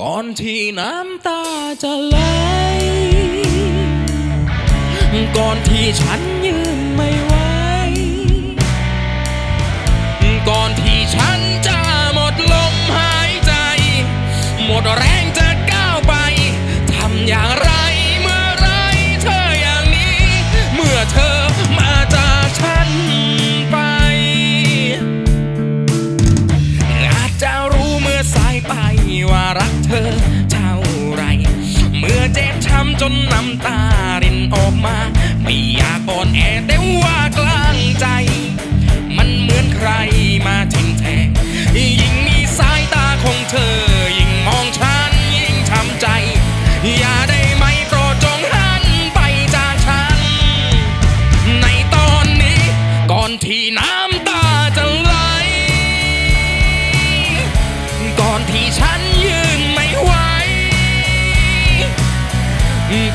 ก่อนที่น้ำตาจะไหล ก่อนที่ฉันยืนไม่ไหว ก่อนที่ฉันจะหมดลมหายใจ หมดแรง จนน้ำตารินออกมา ไม่อยากอ่อนแอแต่ว่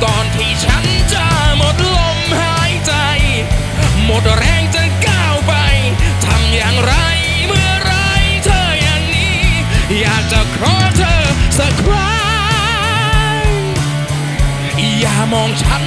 ก่อนที่ฉันจะหมดลมหายใจ หมดแรงจะก้าวไป ทำอย่างไรเมื่อไรเธออย่างนี้ อยากจะขอเธอสักครั้งอย่ามองฉัน